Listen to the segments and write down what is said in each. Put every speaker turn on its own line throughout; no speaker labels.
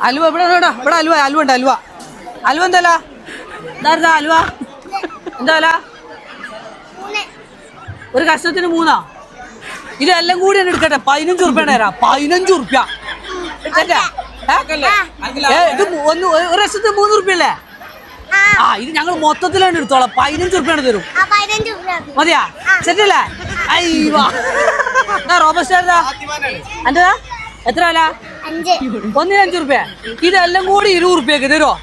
അലുവ ഇവിടെ ഇവിടെ ഇവിടെ അലുവ അലുവ ഉണ്ട് അലുവ. അലുവ എന്തല്ല എന്താ അലുവ. എന്താ ഒരു കഷ്ണത്തിന് മൂന്നാ? ഇതെല്ലാം കൂടി തന്നെ എടുക്കട്ടെ. പതിനഞ്ച് ഉറുപ്പ്യ തരാം. പതിനഞ്ച് ഉറുപ്പ്യ. ഇത് ഒന്ന് ഒരു ലക്ഷത്തിന് മൂന്ന് ഉറുപ്പ്യ അല്ലേ? ആ. ഇത് ഞങ്ങൾ മൊത്തത്തിലാണ് എടുത്തോളാം. പതിനഞ്ച് ഉറുപ്പ്യാണ് തരും.
ആ പതിനഞ്ച് രൂപ
മതിയാ? സെറ്റല്ലേ? അയ്യോ. റോബസ്റ്റ് എന്താ എത്ര വില?
അഞ്ച്
ഒന്നിന് അഞ്ച് റുപ്യ ഇതെല്ലാം കൂടി ഇരുപത് റുപ്യക്ക് തരുമോ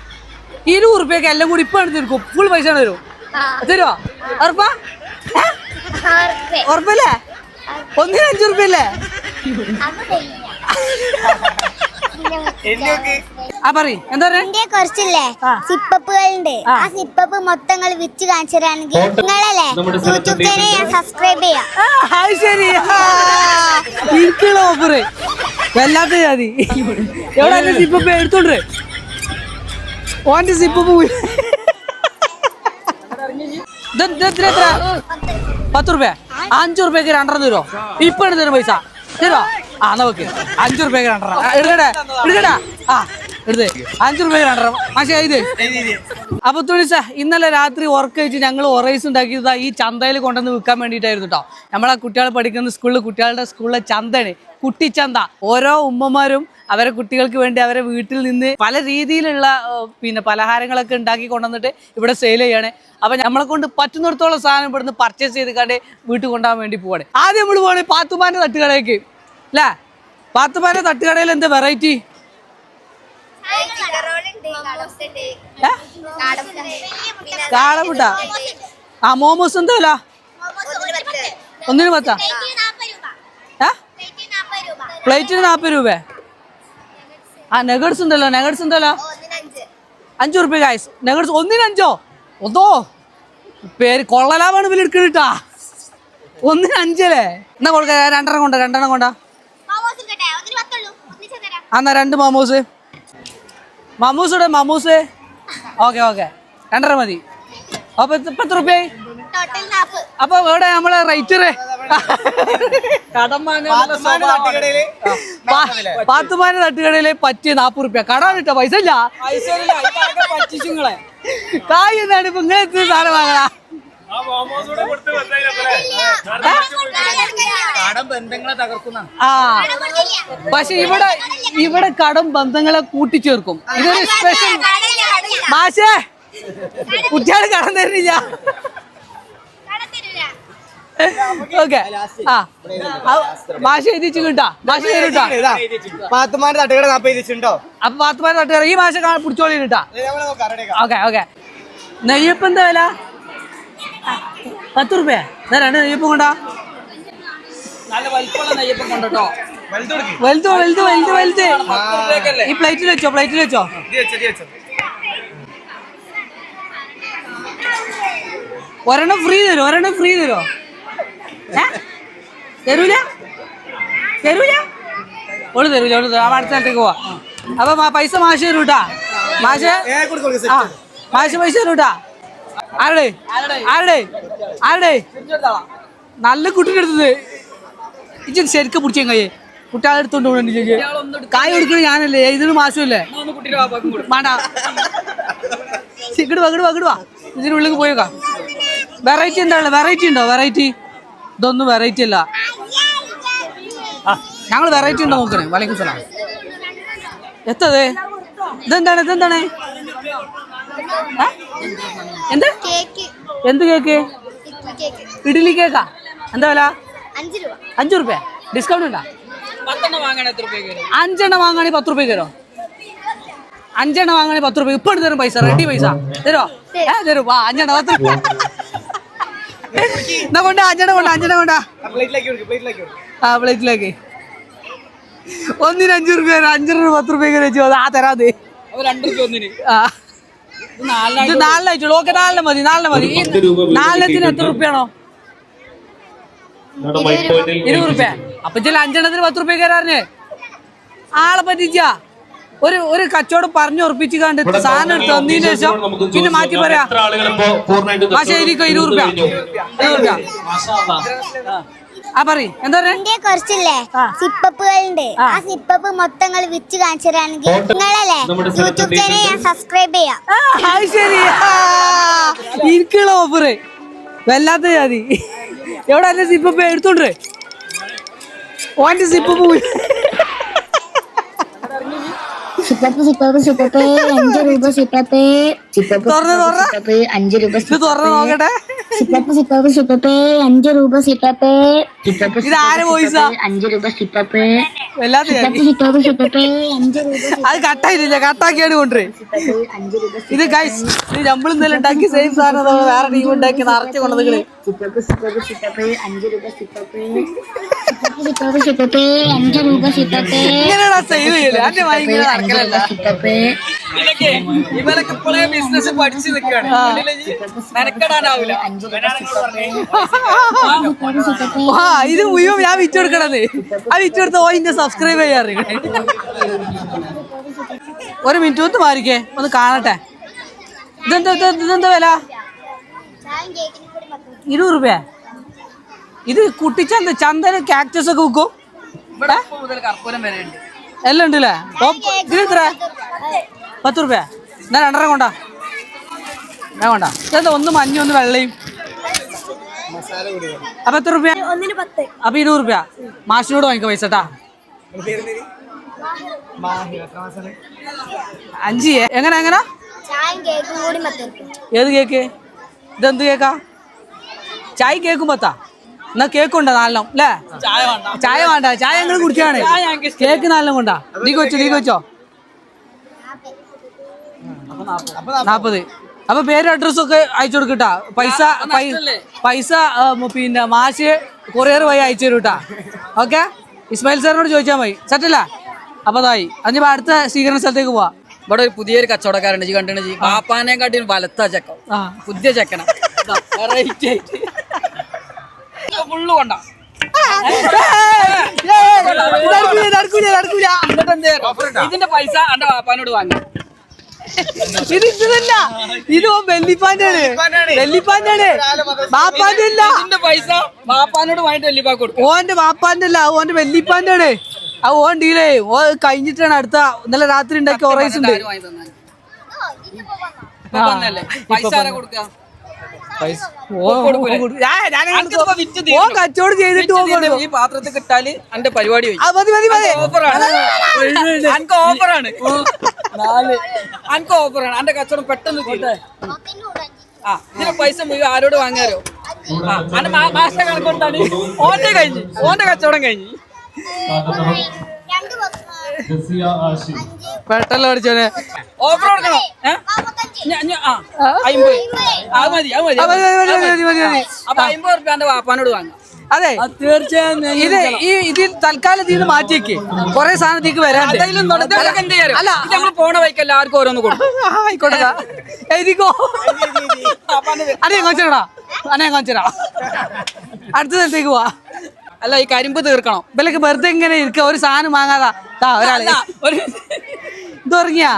ഇരുപത് റുപ്യക്ക് എല്ലാം കൂടി ഇപ്പൊ തരും ഫുൾ പൈസ തരും. തരുമോ ഉറപ്പ? ഉറപ്പല്ലേ? ഒന്നിന് അഞ്ചു റുപ്യ അല്ലേ. ആ പറ എന്താ പറയാ?
കുറച്ചില്ലേ?
ആ.
സിപ്പപ്പുകളുണ്ട്.
ആ.
ആ സിപ്പപ്പ് മൊത്തം നിങ്ങൾ വിറ്റ് കാണിച്ചു തരാണെങ്കിൽ നിങ്ങളല്ലേ യൂട്യൂബ് ചാനൽ ഞാൻ സബ്സ്ക്രൈബ് ചെയ്യാം.
ആ, അത് ശരി. എനിക്കുള്ള ഓഫറ് വല്ലാത്ത ജാതി. എവിടെ എന്റെ എടുത്തോണ്ട് ഓന്റെ പോയി. പത്ത് റുപ്യ. അഞ്ചു റുപ്യക്ക് രണ്ടര തരുമോ ഇപ്പൊ എടുത്ത് തരും പൈസ? തരുമോ ആ നോക്ക് അഞ്ചു റുപ്യ രണ്ടെണ്ണം. ആ, എടുത്ത്. അഞ്ചു റുപ്യ പക്ഷേ ഇത്. അപ്പൊ തുണിച്ച ഇന്നലെ രാത്രി ഉറക്ക വെച്ച് ഞങ്ങൾ ഒറൈസ് ഉണ്ടാക്കിയത് ഈ ചന്തയിൽ കൊണ്ടുവന്ന് വിൽക്കാൻ വേണ്ടിയിട്ടായിരുന്നു കേട്ടോ നമ്മളെ കുട്ടികൾ പഠിക്കുന്ന സ്കൂളിൽ കുട്ടികളുടെ സ്കൂളിലെ ചന്തയാണ്. കുട്ടിച്ചന്ത. ഓരോ ഉമ്മമാരും അവരെ കുട്ടികൾക്ക് വേണ്ടി അവരെ വീട്ടിൽ നിന്ന് പല രീതിയിലുള്ള പിന്നെ പലഹാരങ്ങളൊക്കെ ഉണ്ടാക്കി കൊണ്ടുവന്നിട്ട് ഇവിടെ സെയിൽ ചെയ്യാണ്. അപ്പൊ നമ്മളെ കൊണ്ട് പറ്റുന്നിടത്തോളം സാധനം ഇവിടുന്ന് പർച്ചേസ് ചെയ്ത് കണ്ട് വീട്ടിൽ കൊണ്ടുപോകാൻ വേണ്ടി പോവാണ്. ആദ്യം നമ്മൾ പോകണേ പാത്തുമാന്റെ തട്ടുകടയ്ക്ക് അല്ലേ പാത്തുമാരെ തട്ടുകടയിൽ എന്ത് വെറൈറ്റി കാടമുട്ട ആ മോമോസ് എന്തല്ല ഒന്നിനു പത്താ? പ്ലേറ്റിന് നാൽപ്പത് രൂപ. ആ നെഗഡ്സ് ഉണ്ടല്ലോ നെഗഡ്സ് ഉണ്ടല്ലോ അഞ്ചു റുപ്യ കായ്സ് നെഗഡ്സ് ഒന്നിന് അഞ്ചോ? ഒന്നോ? പേര് കൊള്ളലാവാണ് ഇവർ എടുക്കണിട്ടാ ഒന്നിന് അഞ്ചല്ലേ? എന്നാ കൊടുക്ക രണ്ടെണ്ണം കൊണ്ട രണ്ടെണ്ണം കൊണ്ട. എന്നാ രണ്ട് മാമൂസ്. മാമൂസ് ഇവിടെ മാമൂസ്. Okay okay. രണ്ടര മതി. അപ്പൊ എത്ര റുപ്യായി? അപ്പൊ ഇവിടെ നമ്മളെ റേറ്ററ് കടം പാത്തുമാന തട്ടുകടയിൽ. പറ്റിയ നാപ്പത് റുപ്യ. കടാണ് കിട്ടോ പൈസ ഇല്ല. കായ് എന്നാണ് ഇപ്പൊ ഇങ്ങനെ എത്തിയ സാധനം വാങ്ങണ? ആ. പക്ഷെ ഇവിടെ ഇവിടെ കടം ബന്ധങ്ങളെ കൂട്ടിച്ചേർക്കും. ഇതൊരു സ്പെഷ്യൽ മാഷേ കുട്ടികൾ കടം തരുന്നില്ല. ഓക്കെ. ആ. മാഷ എഴുതിച്ചു കിട്ടാ. മാഷ തരൂട്ടാ
പാത്തുമാന്റെ തട്ടുകട വെച്ചിട്ടുണ്ടോ
അപ്പൊ പാത്തുമാൻ തട്ടുകട. ഈ മാഷ പിടിച്ചോളി കിട്ടാ. Okay okay. നെയ്യപ്പ് എന്താ വില? പത്ത് റുപ്യ. ഇതാ രണ്ട് നെയ്യപ്പം കൊണ്ടാ. നല്ല വലിപ്പമുള്ള നെയ്യപ്പം കൊണ്ടോ വലുത് വലുത് വലുത് വലുത് ഈ പ്ലേറ്റിൽ വെച്ചോ പ്ലേറ്റിൽ വെച്ചോ. ഒരെണ്ണം ഫ്രീ തരും ഒരെണ്ണം ഫ്രീ തരുമോ ഏ? തരൂല? തരൂല? ഓൾ തരൂല ഓൾ തരും. അടുത്ത സ്ഥലത്തേക്ക് പോവാ. അപ്പൊ മാ- പൈസ മാഷ് തരൂട്ടാ. മാഷ് ആ മാഷ് പൈസ തരൂട്ടാ. ആരുടെ? ആരുടെ? ആരുടെ? നല്ല കുട്ടിയുടെ അടുത്തത് ഇജ്ജ് ശരിക്കും പിടിച്ചേ കയ്യെ. കുട്ടികളെ എടുത്തോണ്ട് ചേച്ചി കായ് കൊടുക്കണ ഞാനല്ലേ? ഇതിന് മാസമല്ലേ? വേണ്ട ഇങ്ങോട്ട് വാ ഇങ്ങോട്ട് വാ ഇങ്ങോട്ട് വാ. ഇതിനുള്ളിൽ പോയേക്കാ. വെറൈറ്റി എന്താ ഉള്ളത്? വെറൈറ്റി ഉണ്ടോ? വെറൈറ്റി ഇതൊന്നും വെറൈറ്റി അല്ല. ഞങ്ങൾ വെറൈറ്റി ഉണ്ടോ നോക്കണേ? വലൈക്കും സലാം. എത്തത് ഇതെന്താണ്? ഇതെന്താണ്? എന്ത്?
കേക്ക്.
എന്ത് കേക്ക്? ഇഡ്ഡലി കേക്കാ. എന്താ വില?
അഞ്ചു രൂപ.
ഡിസ്കൗണ്ട് ഉണ്ടോ? അഞ്ചെണ്ണം വാങ്ങാണെങ്കിൽ പത്ത് റുപ്യ തരോ അഞ്ചെണ്ണം വാങ്ങാണെങ്കിൽ പത്ത് റുപ്യ ഇപ്പൊ തരും പൈസ. റെഡി പൈസ. തരോ ഏ തരും. വാ അഞ്ചെണ്ണം പത്ത് എന്നാ കൊണ്ട അഞ്ചെണ്ണം കൊണ്ടാ അഞ്ചെണ്ണം കൊണ്ടാ.
പ്ലേറ്റിലേക്ക് കൊടുക്കും പ്ലേറ്റിലേക്ക്
ആ പ്ലേറ്റിലേക്ക്. ഒന്നിന് അഞ്ചു റുപ്യ അഞ്ചെണ്ണം പത്ത് റുപ്യ വെച്ചു ആ തരാതെ. ആ. ഇത് നാലിനായിട്ടുള്ളൂ ഓക്കെ നാലിന് മതി നാലിന് മതി. നാലിനത്തിന് എത്ര റുപ്യാണോ ഇരുപത് റുപ്യ അപ്പൊ ചില അഞ്ചെണ്ണത്തിന് പത്ത് റുപ്യ കയറാറിഞ്ഞേ ആളെ പറ്റിച്ച. ഒരു ഒരു കച്ചവടം പറഞ്ഞു ഉറപ്പിച്ച് കണ്ട് സാധനം എടുത്ത് തന്നതിന് ശേഷം പിന്നെ മാറ്റി പറയാ. പക്ഷെ എനിക്ക് ഇരുപത് റുപ്യ ഇരുപത് റുപ്യ ആ പറയും. എന്താ പറയാ
എന്റെ കുറച്ചില്ലേ. സിപ്പപ്പുകളുണ്ട്.
ആ.
സിപ്പപ്പ് മൊത്തം വിച്ച് വിറ്റ് കാണിച്ചു തരാണെങ്കിൽ നിങ്ങളല്ലേ യൂട്യൂബ് ചാനൽ ഞാൻ സബ്സ്ക്രൈബ് ചെയ്യാം.
ശരി. ഓഫറ് വല്ലാത്ത ജാതി. എവിടെ അല്ലേ സിപ്പ് എടുത്തോണ്ട് ഓന്റെ സിപ്പ് പോയി
സിപ്പപ്പ് സിപ്പപ്പ് സിപ്പപ്പ് അഞ്ച് രൂപ സിപ്പപ്പ് സിപ്പപ്പ്
തുറന്ന് തുറന്ന്.
സിപ്പപ്പ് അഞ്ച് രൂപ
ഇത് തുറന്ന് നോക്കട്ടെ.
സിപ്പപ്പ് സിപ്പപ്പ് സിപ്പപ്പ് അഞ്ച് രൂപ സിപ്പപ്പ് സിപ്പപ്പ്
ഇത് ആരെ voice ആ?
അഞ്ച് രൂപ സിപ്പപ്പ്
വല്ലാത്ത ജാതി.
സിപ്പപ്പ് സിപ്പപ്പ് അഞ്ച് രൂപ
അത് കട്ടായില്ല കട്ടാക്കിയാണ്
രൂപ
ഇത് ഗൈസ് നമ്മൾ ഇന്നലെ ഉണ്ടാക്കി സെയിം സാധനം വേറെ ടീം ഉണ്ടാക്കി നിറച്ച് കൊണ്ടത്
അഞ്ച് രൂപ അഞ്ച് രൂപ
ഇവരൊക്കെ ഇപ്പോഴേ ബിസിനസ് പഠിച്ചു നിൽക്കുകയാണ്
ഇത് മുഴുവൻ ഞാൻ വിറ്റ് കൊടുക്കണത് ആ വിറ്റ് കൊടുത്ത ഓ ഇന്നെ സബ്സ്ക്രൈബ് ചെയ്യാറ്. ഒരു മിനിറ്റ് ഒന്ന് മാറിക്കേ. ഒന്ന് കാണട്ടെ. ഇതെന്താ ഇത് ഇതെന്താ വില? ഇരുപത് രൂപ ഇത് കുട്ടിച്ചന്ത ചന്തന് കാക്ടസ് ഒക്കെ വിൽക്കും.
ഇവിടെ ഇപ്പൊ മുതൽ കർപ്പൂരം വരെ ഉണ്ട്
എല്ലാം ഉണ്ടല്ലേ ഇത് എത്ര? പത്ത് റുപ്യ എന്നാ രണ്ടര കൊണ്ടാ. ഞാൻ കൊണ്ട? ഇതെന്താ? ഒന്ന് മഞ്ഞ ഒന്ന് വെള്ളയും.
മസാല കൂടി
അപ്പൊ എത്ര
രൂപ
അപ്പൊ ഇരുപത് രൂപ മാഷിനോട് വാങ്ങിക്കോ പൈസ ട്ടാ.
മാഹി എത്ര മസാല
അഞ്ച് എങ്ങനെ എങ്ങനെ?
ചായയും കേക്കും കൂടി പത്ത്
ഏത് കേക്ക്? ഇതെന്ത് കേക്കാ? ചായ കേക്കും പത്താ എന്നാ കേക്ക് ഉണ്ടോ നാലെണ്ണം? അല്ലേ
ചായ വേണ്ട.
ചായ ഞങ്ങൾ കുടിക്കാണ് കേക്ക് നാലെണ്ണം കൊണ്ടാ. നീ കൊച്ചോ നീ കൊച്ചോ നാപ്പത്. അപ്പൊ പേര് അഡ്രസ്സും ഒക്കെ അയച്ചു കൊടുക്കട്ടാ പൈസ പൈസ പിന്നെ മാഷ് കൊറിയർ വഴി അയച്ചു തരും കേട്ടാ ഓക്കെ? ഇസ്മായിൽ സാറിനോട് ചോദിച്ചാൽ മതി. സെറ്റല്ല അപ്പൊ അതായി അതിന് അടുത്ത സ്വീകരണ സ്ഥലത്തേക്ക് പോവാ.
ഇവിടെ ഒരു പുതിയൊരു കച്ചവടക്കാരുണ്ട് കണ്ടിട്ടുണ്ട് ജി പാപ്പാനെ കാട്ടി വലത്ത ചെക്കം പുതിയ ചെക്കന. വെറൈറ്റി ആയിട്ട്. ഫുള്ള് കൊണ്ട.
നടക്കൂല, നടക്കൂല, നടക്കൂല.
എന്നിട്ട് എന്ത് ചെയ്യണം? ഇതിന്റെ പൈസ എന്റെ പാപ്പാനോട് വാങ്ങി.
ഇത് ഇതല്ല. ഇത് ഓൻ വെല്ലിപ്പാന്റെ ആണ് വെല്ലിപ്പാന്റെ ബാപ്പാന്റെ അല്ല
ഇതിന്റെ പൈസ പാപ്പാനോട് വാങ്ങിട്ട് വെല്ലിപ്പാ കൊടുക്കും.
ഓന്റെ ബാപ്പാന്റെ അല്ല ഓന്റെ വെല്ലിപ്പാന്റെ ആ ഓൻ ഡീലേ ഓ കഴിഞ്ഞിട്ടാണ് അടുത്ത ഇന്നലെ രാത്രി ഉണ്ടാക്കിയ ഓറൈസ് ഉണ്ട്.
പൈസ ആരാ കൊടുക്കുക
ഓ, ഓ, കച്ചവടം ചെയ്തിട്ട്.
ഈ പാത്രത്തിൽ കിട്ടാൽ എന്റെ പരിപാടി
മതി മതി മതി.
ഓഫറാണ്. ഓഫറാണ്. നാല്. അനക്ക് ഓഫറാണ്. എന്റെ കച്ചവടം പെട്ടെന്ന്. ആ ഇതിന് പൈസ മുഴുവൻ ആരോട് വാങ്ങാരോ ആ അന്റെ മാ- മാസത്തെ കണക്ക് ഓന്റെ കഴിഞ്ഞ്. ഓന്റെ കച്ചവടം കഴിഞ്ഞ്.
പെട്ടല്ലോ അടിച്ചോനെ
ഓഫർ കൊടുക്കണോ? അമ്പത്. അത് അമ്പത് വാപ്പാനോട് വാങ്ങാം. തീർച്ചയായും
ഇത് ഈ ഇതിൽ തൽക്കാലം ഇത് മാറ്റിയേക്ക്. കൊറേ സാധനത്തേക്ക്
ചെയ്യാറ്
അല്ല.
പോണ വൈക്ക് എല്ലാവർക്കും ഓരോന്ന് കൊടുക്കും.
ആയിക്കോട്ടെ. എഴുതിക്കോ. അനേ കാണിച്ചടാ അനേ അടുത്ത സ്ഥലത്തേക്ക് പോവാ.
അല്ല ഈ കരിമ്പ് തീർക്കണം.
ഇവലൊക്കെ വെറുതെ ഇങ്ങനെ ഇരിക്ക. ഒരു സാധനം വാങ്ങാതാ. ഒരാളെ. ഇത് ഉറങ്ങിയാ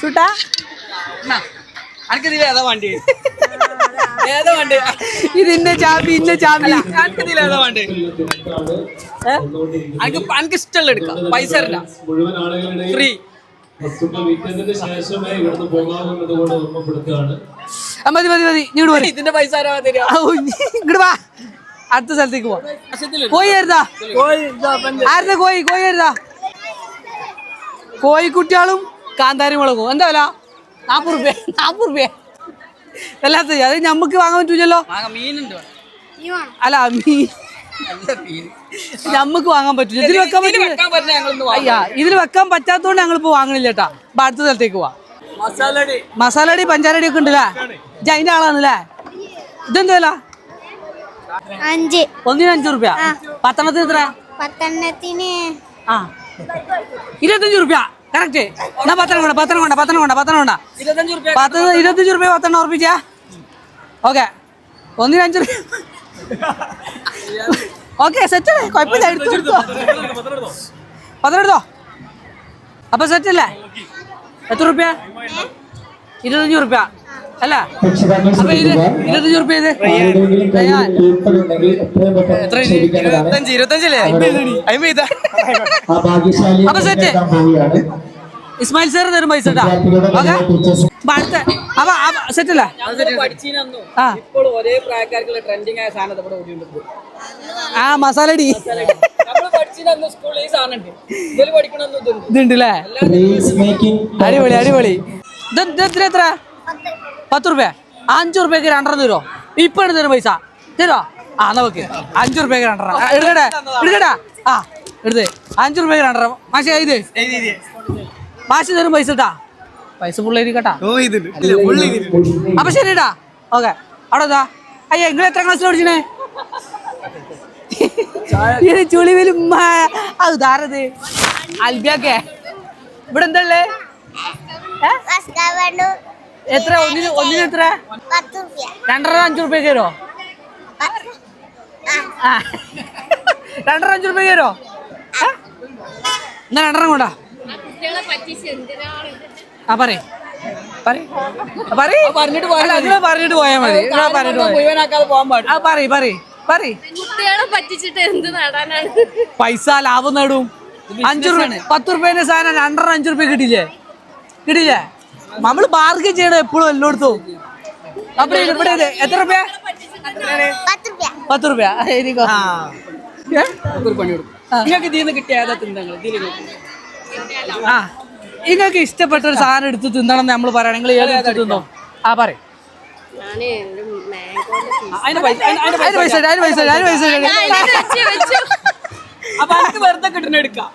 ഷൂട്ടാ
അനക്ക് ഇതിൽ ഏതാ വണ്ടി? ഏതാ വണ്ടി?
ഇതിന്റെ ചാപ്പി ഇന്ന ചാപ്പി
അനക്ക് ഇതിൽ ഏതാ വണ്ടി? അനക്ക് അനക്ക് ഇഷ്ടമുള്ള എടുക്കാം. പൈസ തരണ്ട.
മുഴുവൻ ആളുകളുടെയും
ഫ്രീ
വസ്തുക്കൾ ശേഷമേ ഇവിടുന്ന് പോകാവുന്നത് കൊണ്ട് ഓർമ്മപ്പെടുത്തുകയാണ്
ആ, മതി മതി മതി. ഇങ്ങോട്ട്
ഇതിന്റെ പൈസ
ഇങ്ങോട്ട് വാ. അടുത്ത സ്ഥലത്തേക്ക് പോവാ. കോയി ആയിരുന്നാ ആയിരുന്ന കോയി കോയി ആയിരുന്നാ കോഴിക്കുട്ടികളും കാന്താരി മുളകും എന്താ വില? നാപ്പത് റുപ്യ നാപ്പത് റുപ്യ വല്ലാത്ത അത് ഞമ്മക്ക് വാങ്ങാൻ പറ്റൂലല്ലോ?
ഇവിടെ.
അല്ല മീൻ. ഞമ്മക്ക് വാങ്ങാൻ പറ്റൂല. ഇതിൽ വെക്കാൻ
പറ്റില്ല
അയ്യാ ഇതിൽ വെക്കാൻ പറ്റാത്തോണ്ട് ഞങ്ങൾ ഇപ്പൊ വാങ്ങണില്ല കേട്ടാ അപ്പൊ അടുത്ത സ്ഥലത്തേക്ക് പോവാ
മസാലടി.
മസാലടി പഞ്ചാരടി ഒക്കെ ഉണ്ടല്ലേ? ജൈന അതിന്റെ ആളാണല്ലേ? ഇതെന്താ വില?
അഞ്ച്.
ഒന്നിന് അഞ്ചു റുപ്യ. പത്തെണ്ണത്തിന് എത്ര?
പത്തെണ്ണത്തിന്
ആ. ഇരുപത്തഞ്ചു റുപ്യ. കറക്റ്റ്. എന്നാ പത്തെണ്ണം കൊണ്ട പത്തെണ്ണം കൊണ്ട പത്തെണ്ണം കൊണ്ട പത്തെണ്ണം കൊണ്ട പത്ത് ഇരുപത്തഞ്ച് റുപ്യ പത്തെണ്ണം ഉറപ്പിച്ചാ? ഓക്കെ. ഒന്നിന് അഞ്ച് റുപ്യ. ഓക്കെ സെറ്റ് അല്ലേ? കുഴപ്പമില്ല എടുത്തു എടുത്തോ പത്തെണ്ണം എടുത്തോ അപ്പൊ സെറ്റ് അല്ലേ? എത്ര റുപ്യ? ഇരുപത്തഞ്ച് റുപ്യ. അല്ല അപ്പൊ ഇത് ഇരുപത്തഞ്ച് റുപ്യ ഇത്?
ക്ഷമിക്കേണ്ടതാണ്.
ഇരുപത്തഞ്ചല്ലേ? അമ്പത്
അപ്പൊ
സെറ്റ്.
ഇസ്മായിൽ സാർ തരും പൈസ അപ്പൊ അടുത്ത അപ്പൊ സെറ്റ് അല്ലേ? ആ.
മസാല ഇതുണ്ട്.
അല്ലേ അടിപൊളി അടിപൊളി. ഇത് ഇത് എത്ര? എത്ര പത്ത് റുപ്യ. അഞ്ചു റുപ്യക്ക് രണ്ടെണ്ണം തരുമോ ഇപ്പൊ എടുത്ത് തരും പൈസ. തരുമോ ആ നമുക്ക് അഞ്ചു റുപ്യക്ക് രണ്ടെണ്ണം. ആ, എടുക്കട്ടെ? ആ എടുത്ത്. അഞ്ചു റുപ്യക്ക് രണ്ടെണ്ണം. മാഷെ ഇത് മാഷ് തരും പൈസ ഇട്ടാ. പൈസ ഫുള്ള് ഇരിക്കട്ടാ
ഓ ഇതുണ്ട് ഇല്ല പുള്ളി
അപ്പൊ ശരിടാ ഓക്കെ. അവിടെ ഇതാ. അയ്യ നിങ്ങൾ എത്ര ക്ലാസ്സിൽ പഠിച്ചേ ഇവിടെന്താ ചുളിവിലും അത് ധാരത് അൽബിയാക്കേ. ഇവിടെ എന്താ ഉള്ളേ? എത്ര? ഒന്നിന് ഒന്നിന് എത്ര? രണ്ടര അഞ്ചു രൂപ തരോ ആ. രണ്ടര അഞ്ചു രൂപ തരോ എന്നാ രണ്ടെണ്ണം കൊണ്ടാ. ആ പറയ്. പറയ്. ആ, പറയ്
പറഞ്ഞിട്ട്
അല്ല, നിങ്ങൾ പറഞ്ഞിട്ട് പോയാ മതി. നിങ്ങൾ പറഞ്ഞിട്ട് പോയാ
മുഴുവനാക്കാതെ പോകാൻ പാടില്ല.
ആ പറയ് പറയ് പറയ്.
കുട്ടികളെ പറ്റിച്ചിട്ട് എന്ത് നടാനാണ്?
പൈസ ലാഭം നേടും. അഞ്ചു രൂപ പത്ത് റുപ്യേന്റെ സാധനം രണ്ടര അഞ്ചു റുപ്യ കിട്ടില്ലേ കിട്ടിയില്ലേ? നമ്മൾ ബാർഗൻ ചെയ്യണം എപ്പോഴും എല്ലായിടത്തും. അപ്പൊ ഇവിടെ എത്ര റുപ്യ?
പത്ത്
എനിക്കോ
കൊടുക്കും. നിങ്ങൾക്ക് ഇതിൽ നിന്ന് കിട്ടിയ ഏതാ തിന്നങ്ങൾ? ഇതിൽ
ആ. നിങ്ങൾക്ക് ഇഷ്ടപ്പെട്ട ഒരു സാധനം എടുത്ത് തിന്നണം എന്ന് നമ്മൾ പറയണം. നിങ്ങൾ ഏത് എടുത്ത് തിന്നോ? ആ പറയും.
അതിന്റെ പൈസ അതിന്റെ
പൈസ പൈസ പൈസ
അപ്പൊ വെറുതെ കിട്ടുന്ന എടുക്കാം.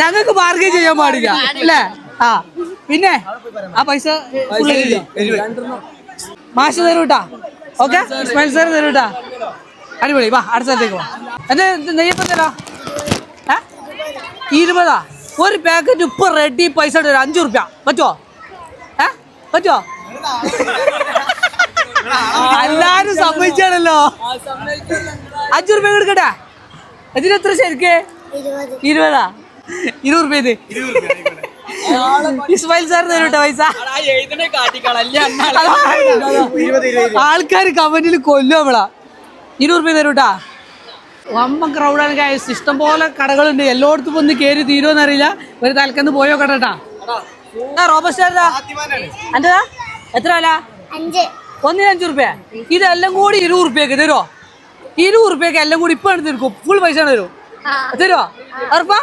ഞങ്ങൾക്ക് ബാർഗൻ ചെയ്യാൻ പാടില്ല. അല്ലേ? ആ പിന്നെ ആ പൈസ മാഷ് തരും മാഷ് തരൂട്ടാ. ഓക്കെ? ഇസ്മായിൽ സാർ തരൂട്ടാ. അടിപൊളി. വാ അടുത്ത സ്ഥലത്തേക്ക് വാ. എന്താ നെയ്യപ്പം തരാ? ഏ? ഇരുപതാ? ഒരു പാക്കറ്റ് ഇപ്പൊ റെഡി പൈസ തരാം. അഞ്ചു റുപ്യ പറ്റുമോ ഏ? പറ്റുമോ എല്ലാരും സമ്മതിച്ചാണല്ലോ. അഞ്ചു റുപ്യ കൊടുക്കട്ടെ ഇതിനെത്ര ശരിക്കേ?
ഇരുപത്.
ഇരുപതാ? ഇരുപത് റുപ്യ ഇത്. ഇസ്മായിൽ സാർ തരൂട്ടോ പൈസ. ആൾക്കാർ കമന്റിൽ കൊല്ലും നമ്മളാ. ഇരുപത് രൂപ തരൂട്ടാ വമ്പ ക്രൗഡാണ് ഗൈസ് ഇഷ്ടം പോലെ കടകളുണ്ട്. എല്ലായിടത്തും ഒന്ന് കയറി തീരുമെന്ന് അറിയില്ല ഒരു തലക്കന്ന് പോയോ കടട്ടാ റോബസ്റ്റാ എത്ര വില?
അഞ്ച്.
ഒന്നിന് അഞ്ചു റുപ്യ. ഇതെല്ലാം കൂടി ഇരുപത് റുപ്യക്ക് തരുമോ ഇരുപത് റുപ്യക്ക് എല്ലാം കൂടി ഇപ്പൊ എടുത്ത് തീർക്കും ഫുൾ പൈസ തരുമോ തരുമോ ഉറപ്പാ.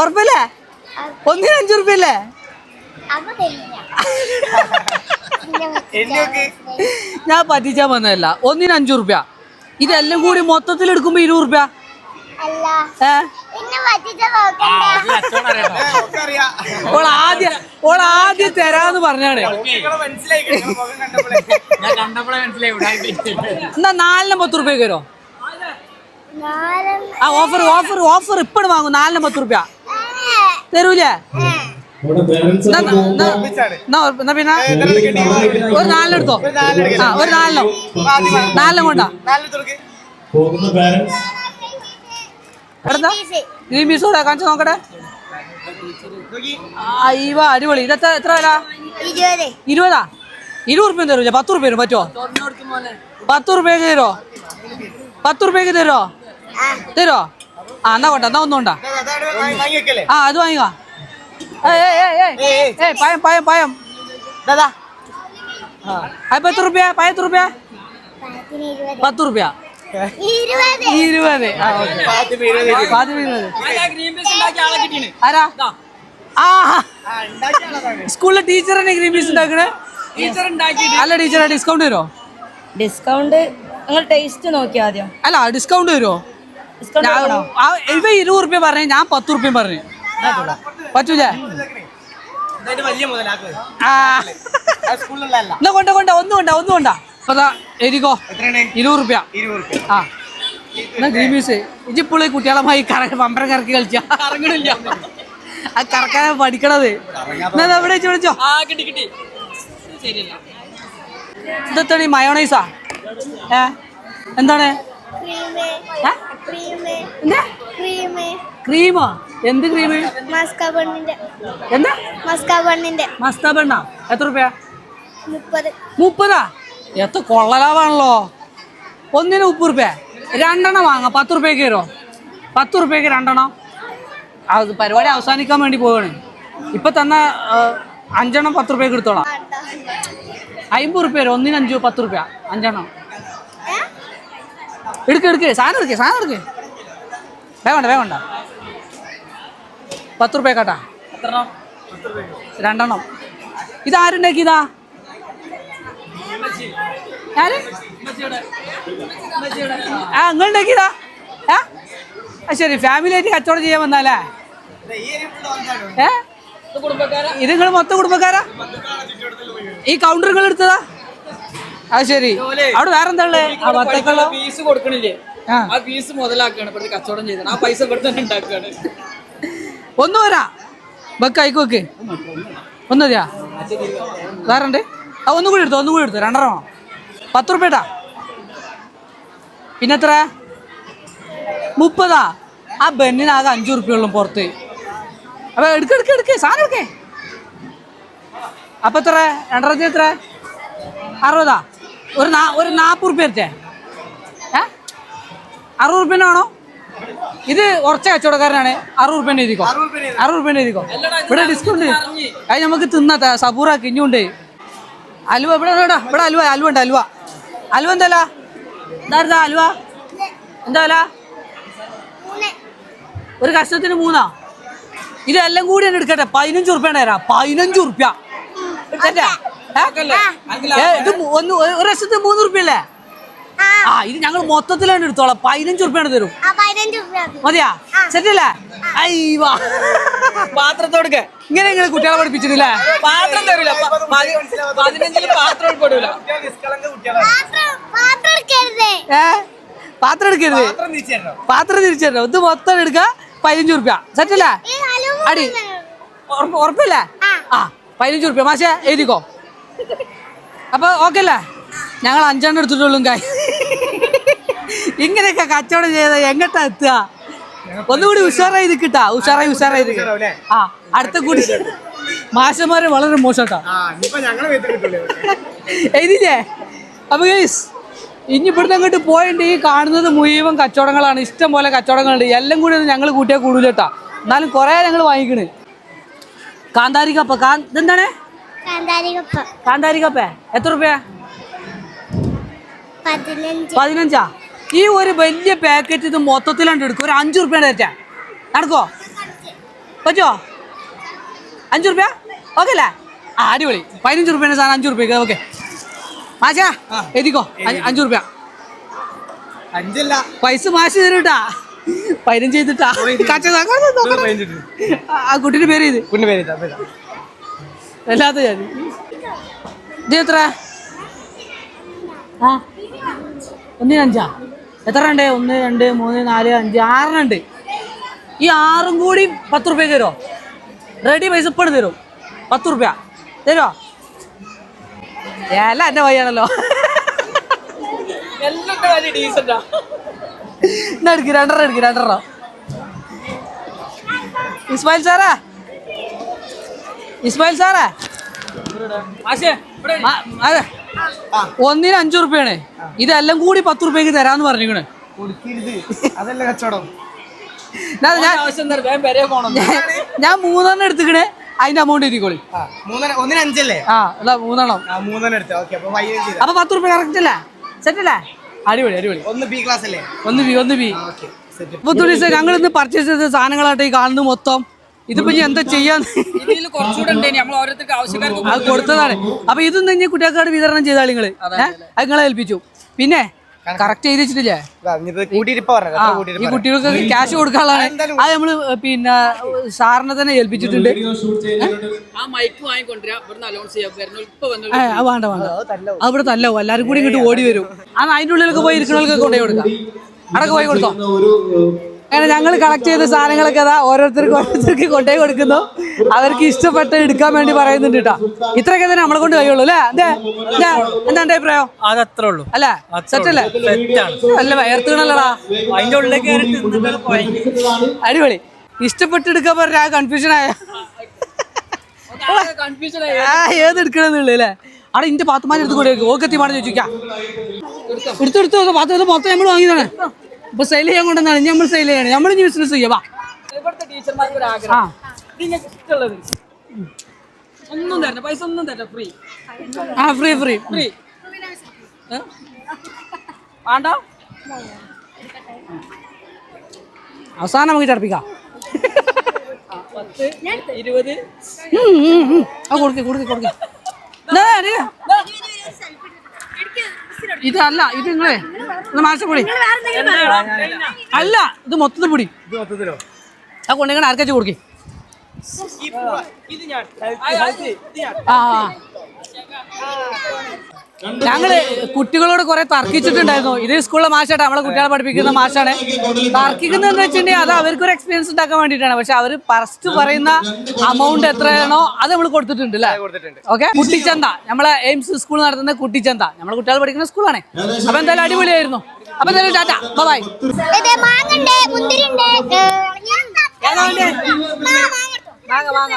ഉറപ്പല്ലേ? ഒന്നിന് അഞ്ചു റുപ്യ അല്ലേ ഞാൻ പറ്റിച്ചാ വന്നതല്ല. ഒന്നിന് അഞ്ചു റുപ്യ ഇതെല്ലാം കൂടി മൊത്തത്തിൽ എടുക്കുമ്പോ ഇരുപത് റുപ്യ ഓൾ ആദ്യം തരാന്ന് പറഞ്ഞാണ്.
ഞാൻ കണ്ടപ്പോഴേ മനസ്സിലായി
എന്നാ നാലിന് പത്ത് റുപ്യ കയറോ ആ ഓഫർ ഓഫർ ഓഫർ ഇപ്പഴും വാങ്ങും. നാലിന് പത്ത് റുപ്യ തരൂലേ. പിന്നെ? ഒരു നാലിനെടുത്തോ ആ ഒരു നാലിനോ നാലിനും കൊണ്ടാ. ഗ്രീൻ പീസ് കൂടെ കാണിച്ചു നോക്കട്ടെ. അയ്യവ അടിപൊളി. ഇതെത്ര എത്ര വില?
ഇരുപത്.
ഇരുപതാ? റുപ്യ തരൂല്ലേ പത്ത് റുപ്യ തരും പറ്റുമോ പത്ത് റുപ്യ തരുമോ പത്ത് റുപ്യക്ക് തരുമോ തരുമോ ആ എന്നാ കൊണ്ട എന്നാ ഒന്നും കൊണ്ടാ ആ അത് വാങ്ങിക്ക ഏയ് ഏയ് ഏയ് ഏയ്. ഏയ് പയം പയം പയം ദാദാ അപ്പൊ എത്ര റുപ്യ പയം എത്ര റുപ്യ പത്ത് റുപ്യ
ഇരുപത്.
ആരാ ആ. സ്കൂളിലെ ടീച്ചർ തന്നെ ഗ്രീൻ പീസ് ഉണ്ടാക്കണേ? അല്ല ടീച്ചറെ ഡിസ്കൗണ്ട് തരുമോ
ഡിസ്കൗണ്ട് നിങ്ങൾ ടേസ്റ്റ് നോക്കി ആദ്യം
അല്ല ഡിസ്കൗണ്ട് തരുമോ ഇവ ഇരുപത് റുപ്യ പറഞ്ഞു ഞാൻ പത്ത് റുപ്യ പറഞ്ഞു. പറ്റൂലേ? എന്നാ കൊണ്ട കൊണ്ട ഒന്നും കൊണ്ട ഒന്നും കൊണ്ട. എരിക്കോ?
എത്രയാണ്?
ഇരുപത് റുപ്യ ആ. എന്നാ ഗ്രീൻ പീസ് ഇജിപ്പോൾ കുട്ടികളമായി പമ്പരം കറക്കി കളിച്ച. ആ കറക്കാൻ പഠിക്കണത്. എന്നാ എവിടെ വെച്ച് വിളിച്ചോ ഇതെത്താണ് ഈ മയോണൈസാ ഏ? എന്താണ്? ഏ?
ക്രീമ്.
എന്താ? ക്രീം എന്താ
മസ്ക
എത്ര
മുപ്പത്.
എത്ര കൊള്ളലാവാണല്ലോ. ഒന്നിന് മുപ്പത് റുപ്യ രണ്ടെണ്ണം വാങ്ങാം. പത്ത് റുപ്യക്ക് തരുമോ പത്ത് റുപ്യക്ക് രണ്ടെണ്ണം. അത് പരിപാടി അവസാനിക്കാൻ വേണ്ടി പോവാണ്. ഇപ്പൊ തന്ന അഞ്ചെണ്ണം പത്ത് റുപ്യക്ക് എടുത്തോളാം. അമ്പത് റുപ്യ വരും ഒന്നിന് അഞ്ചു പത്ത് റുപ്യ അഞ്ചെണ്ണം. എടുക്ക് എടുക്ക്. സാധനം എടുക്ക് സാധനം എടുക്ക്. വേണ്ട വേണ്ട. പത്ത് റുപ്യ കേട്ടാ രണ്ടെണ്ണം. ഇതാരുണ്ടാക്കിയതാ ആര്? ആ നിങ്ങൾ ഉണ്ടാക്കിയതാ ആ ആ, ശരി ഫാമിലി ആയിട്ട് കച്ചവടം ചെയ്യാൻ വന്നാലേ ഏ? ഇത് നിങ്ങൾ മൊത്തം കുടുംബക്കാരാ? ഈ കൗണ്ടർ നിങ്ങൾ എടുത്തതാ അത് ശരി. അവിടെ വേറെ എന്താ വത്തക്കുള്ള
ഫീസ് കൊടുക്കണില്ലേ?
ആ.
ഫീസ് മുതലാക്കുകയാണ് ഇവിടുത്തെ കച്ചവടം ചെയ്തത് ആ പൈസ ഇവിടെ തന്നെ ഉണ്ടാക്കുകയാണ്.
ഒന്ന് വരാ. വെക്ക് അയക്ക് വെക്ക് ഒന്ന് മതിയാ വേറെ ഉണ്ട് ആ ഒന്നും കൂടി എടുത്തോ ഒന്നും കൂടി എടുത്തോ. രണ്ടെണ്ണം. പത്ത് റുപ്യട്ടാ പിന്നെ എത്ര മുപ്പതാ. ആ ബെന്നിനാകെ അഞ്ചു റുപ്യുള്ളൂ പുറത്ത്. അപ്പൊ എടുക്ക എടുക്ക എടുക്ക. സാധനം എടുക്കേ. അപ്പൊ എത്ര? രണ്ടരത്തി എത്ര? അറുപതാ. ഒരു നാ ഒരു നാൽപ്പത് റുപ്യ എടുത്തേ ഏ? അറുപത് റുപ്യന്റെ ആണോ ഇത് ഉറച്ച കച്ചവടക്കാരനാണ്. അറുപത് റുപ്യന്റെ എഴുതിക്കോ. അറുപത് റുപ്യന്റെ എഴുതിക്കോ. ഇവിടെ ഡിസ്കൗണ്ട് അത് നമുക്ക് തിന്നാത്ത സബൂറ കിഞ്ഞുണ്ട് അലുവ ഇവിടെ ഇവിടെ ഇവിടെ അലുവ അലുവ ഉണ്ട് അലുവ. അലുവ എന്തല്ല എന്താ അലുവ. എന്താ വില ഒരു കഷ്ണത്തിന് മൂന്നാ? ഇതെല്ലാം കൂടി തന്നെ എടുക്കട്ടെ. പതിനഞ്ച് റുപ്യ തരാം. പതിനഞ്ച് ഉറുപ്പ്യ ഇത് ഒന്ന് ഒരു ലക്ഷത്തി മൂന്ന് അല്ലേ ആ. ഇത് ഞങ്ങൾ മൊത്തത്തിലാണ് എടുത്തോളാം. പതിനഞ്ച് റുപ്യാണ് തരും.
ആ പതിനഞ്ച് രൂപ
മതിയാ? സെറ്റല്ലേ? അയ്യവാ
പാത്രത്തോടുക്ക
ഇങ്ങനെ നിങ്ങൾ കുട്ടികളെ പഠിപ്പിച്ചിട്ടില്ലേ?
പാത്രം തരൂല. പതിനഞ്ചിൽ പാത്രം ഉൾപ്പെടൂല.
പാത്രം പാത്രം എടുക്കരുതേ.
ഏ? പാത്രം എടുക്കരുത്. പാത്രം തിരിച്ചു ഇത് മൊത്തം എടുക്ക പതിനഞ്ച് ഉറുപ്പ്യ സെറ്റല്ലേ? അടി. ഉറപ്പ് ഉറപ്പല്ലേ? ആ. പതിനഞ്ച് ഉറുപ്പ്യ മാഷേ എഴുതിക്കോ? അപ്പൊ ഓക്കെ അല്ലേ ഞങ്ങൾ അഞ്ചെണ്ണം എടുത്തിട്ടുള്ളൂ കായ് ഇങ്ങനെയൊക്കെ കച്ചവടം ചെയ്ത എങ്ങട്ടാ എത്തുക? ഒന്നുകൂടി ഉഷാറായി നിൽക്കട്ടാ ഉഷാറായി ഉഷാറായി ആ അടുത്ത കൂടി മാഷന്മാര് വളരെ മോശട്ടാ. എഴുതില്ലേ അപ്പൊ ഗൈസ് ഇനി ഇവിടുന്ന് അങ്ങോട്ട് പോയിട്ട് ഈ കാണുന്നത് മുഴുവൻ കച്ചവടങ്ങളാണ്. ഇഷ്ടം പോലെ കച്ചവടങ്ങളുണ്ട്. എല്ലാം കൂടി ഒന്നും ഞങ്ങൾ കൂട്ടിയാൽ കൂടുതലട്ടാ എന്നാലും കുറേ ഞങ്ങൾ വാങ്ങിക്കണ്. കാന്താരി കപ്പ കാ ഇതെന്താണ്? കാന്താരി കപ്പ എത്ര റുപ്യ
പതിനഞ്ച്.
ഈ ഒരു വലിയ പാക്കറ്റ് ഇത് മൊത്തത്തിലാണ്ട് എടുക്കും. ഒരു അഞ്ചു റുപ്യ തരാ നടക്കോ പറ്റുമോ അഞ്ചു റുപ്യ ഓക്കെ അല്ലേ? ആ അടിപൊളി. പതിനഞ്ച് റുപ്യേന്റെ സാധനം അഞ്ചു റുപ്യ ഓക്കെ മാച്ചാ എഴുതിക്കോ. അഞ്ച് റുപ്യ
അഞ്ചല്ല.
പൈസ മാഷ് തരൂട്ടാ. പതിനഞ്ച് ചെയ്തിട്ടാ. കുട്ടിന്റെ ആ- ആ കുട്ടിയുടെ പേര് ഇത്
കുട്ടിന്റെ പേര്.
അല്ലാത്ത ഞാൻ. ഇത് എത്ര? ആ? ഒന്നിനഞ്ചാ എത്ര ഉണ്ട്? ഒന്ന് രണ്ട് മൂന്ന് നാല് അഞ്ച് ആറിനുണ്ട് ഈ ആറും കൂടി പത്ത് റുപ്യ തരുമോ റെഡി പൈസ ഇപ്പോഴും തരും. പത്ത് റുപ്യ. തരുമോ എല്ലാം എന്റെ വഴിയാണല്ലോ
എല്ലാം ഡീസന്റാ
എന്നാ എടുക്ക് രണ്ടെണ്ണം എടുക്ക് രണ്ടെണ്ണം. ഇസ്മായിൽ സാറേ? ഇസ്മായിൽ സാറേ. അതെ. ഒന്നിന് അഞ്ചു റുപ്യാണ് ഇതെല്ലാം കൂടി പത്ത് റുപ്യക്ക് തരാന്ന്
പറഞ്ഞിരിക്കണേ. അതല്ല കച്ചവടം.
ഞാൻ മൂന്നെണ്ണം എടുത്തിക്കണേ. അതിന്റെ അമൗണ്ട് എഴുതിക്കോളി.
ഒന്നിന് അഞ്ചല്ലേ?
ആ അല്ല മൂന്നെണ്ണം.
അപ്പൊ
പത്ത് റുപ്യ കറക്റ്റ് അല്ലേ? സെറ്റ് അല്ലേ? അടിപൊളി അടിപൊളി.
ഒന്ന് ബി ക്ലാസ് അല്ലേ?
ഒന്ന് ബി ഒന്ന് ബി
ഓക്കെ സെറ്റ്
പുത്തൂരി ഞങ്ങൾ ഇന്ന് പർച്ചേസ് ചെയ്ത സാധനങ്ങളായിട്ട് ഈ കാണുന്നത് മൊത്തം. ഇതിപ്പോ ഞാൻ എന്താ ചെയ്യാൻ? അത് കൊടുത്തതാണ്. അപ്പൊ ഇതൊന്നും തന്നെ കുട്ടികൾക്കാട് വിതരണം ചെയ്ത നിങ്ങൾ? അത് നിങ്ങളെ ഏൽപ്പിച്ചു. പിന്നെ കറക്റ്റ് ചെയ്ത് വെച്ചിട്ടില്ലേ?
ഇതാ,
ഈ. കുട്ടികൾക്ക് ക്യാഷ് കൊടുക്കാനുള്ളതാണ്. അത് നമ്മൾ പിന്നെ സാറിനെ തന്നെ ഏൽപ്പിച്ചിട്ടുണ്ട്. വേണ്ട വേണ്ട. അവിടെ തല്ലോ എല്ലാരും കൂടി ഇങ്ങോട്ട് ഓടി വരും. അത് അതിന്റെ ഉള്ളിലൊക്കെ പോയി ഇരിക്കണവർക്ക് കൊണ്ടുപോയി കൊടുക്കാം. അടക്കം പോയി കൊടുത്തോ?
ഒരു
അങ്ങനെ ഞങ്ങൾ കളക്ട് ചെയ്ത സാധനങ്ങളൊക്കെ അതാ ഓരോരുത്തർക്ക് ഓരോരുത്തർക്ക് കൊണ്ടുപോയി കൊടുക്കുന്നു. അവർക്ക് ഇഷ്ടപ്പെട്ട് എടുക്കാൻ വേണ്ടി പറയുന്നുണ്ട് കേട്ടോ. ഇത്രയൊക്കെ തന്നെ നമ്മളെ കൊണ്ട് കഴിയുള്ളൂ അല്ലേ? അതെ? എന്താ അഭിപ്രായം?
അതത്രേ ഉള്ളൂ.
അല്ലേ സെറ്റ് അല്ലേ? അല്ല വയർത്തുകണല്ലടാ
അതിന്റെ ഉള്ളിലേക്ക്
അടിപൊളി. ഇഷ്ടപ്പെട്ടെടുക്കാൻ പറഞ്ഞ ആ കൺഫ്യൂഷൻ ആയ? ഏത് എടുക്കണമെന്നുള്ളു അല്ലേ? അവിടെ ഇന്റെ പാത്തുമാരെ എടുത്ത് കൂടെ ഓക്കെ മാറി ചോദിക്കാം എടുത്തെടുത്ത് എടുത്തു പാത്രം മൊത്തം നമ്മൾ വാങ്ങിയതാണ്. ഇപ്പൊ സെയിൽ ചെയ്യാൻ കൊണ്ടെന്നാണ് നമ്മൾ സെയിൽ ചെയ്യണം. നമ്മൾ ഇനി ബിസിനസ് ചെയ്യാം വാ.
ഇവിടുത്തെ ടീച്ചർമാർക്ക് ഒരു ആഗ്രഹം. നിങ്ങൾക്ക് ഇഷ്ടമുള്ളത്. ഒന്നും തരണ്ട. പൈസ ഒന്നും തരണ്ട. ഫ്രീ
ആ ഫ്രീ ഫ്രീ
ഫ്രീ വേണ്ട?
അവസാനം നമുക്ക് ചടപ്പിക്കാം
ഇരുപത്.
കൊടുക്കേ കൊടുക്കേ കൊടുക്കേ. ഇതല്ല ഇത് നിങ്ങളെ മാസം പൊടി. അല്ല ഇത് മൊത്തത്തിൽ പൊടി.
ഇത്
ആ കൊണ്ടുങ്ങനെ ആർക്കാച്ചു കൊടുക്കേ.
ഇത് ഇത്
ആ. ഞങ്ങൾ കുട്ടികളോട് കുറെ തർക്കിച്ചിട്ടുണ്ടായിരുന്നു. ഇത് സ്കൂളിലെ മാഷാട്ടെ നമ്മളെ കുട്ടികളെ പഠിപ്പിക്കുന്ന മാഷാണ്. തർക്കിക്കുന്നതെന്ന് വെച്ചിട്ടുണ്ടെങ്കിൽ അത് അവർക്ക് ഒരു എക്സ്പീരിയൻസ് ഉണ്ടാക്കാൻ വേണ്ടിയിട്ടാണ്. പക്ഷെ അവർ ഫസ്റ്റ് പറയുന്ന അമൗണ്ട് എത്രയാണോ അത് നമ്മൾ കൊടുത്തിട്ടുണ്ട് അല്ലേ?
കൊടുത്തിട്ടുണ്ട്.
ഓക്കെ കുട്ടിച്ചന്ത. നമ്മളെ എയിംസ് സ്കൂൾ നടത്തുന്ന കുട്ടിച്ചന്ത. നമ്മളെ കുട്ടികൾ പഠിക്കുന്ന സ്കൂളാണ്. അപ്പൊ എന്തായാലും അടിപൊളിയായിരുന്നു. അപ്പൊ എന്തായാലും ടാറ്റ ബൈ
ഇത് മാങ്ങണ്ട് മുന്തിരിണ്ട് ഏ, ഞാൻ- മാങ്ങ, മാങ്ങ.